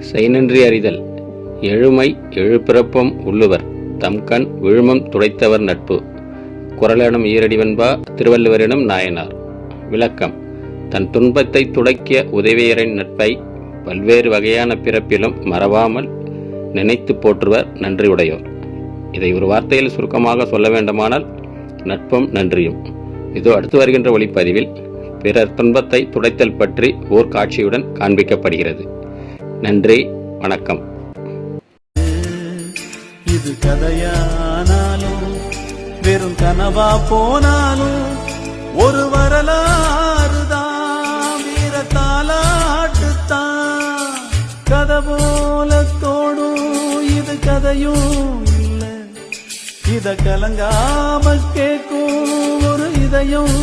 செய்நன்றி அறிதல். எழுமை எழுப்பிறப்பம் உள்ளுவர். தம்கண் விழுமம் துடைத்தவர் நட்பு. குரலெனும் ஈரடிவன்பா திருவள்ளுவரினும் நாயனார். விளக்கம். தன் துன்பத்தை துடைக்கிய உதவியரின் நட்பை பல்வேறு வகையான பிறப்பிலும் மறவாமல் நினைத்து போற்றுவர் நன்றியுடையோர். இதை ஒரு வார்த்தையில் சுருக்கமாக சொல்ல வேண்டுமானால் நட்பும் நன்றியும். இதோ அடுத்து வருகின்ற ஒளிப்பதிவில் பிறர் துன்பத்தை துடைத்தல் பற்றி ஓர் காட்சியுடன் காண்பிக்கப்படுகிறது. நன்றி வணக்கம். இது கதையானாலும் வெறும் கனவா போனாலும் ஒரு வரலாறு தான் கதை போல தோடும் இது கதையும் இல்லை. இத கலங்காம கேட்கும் ஒரு இதயம்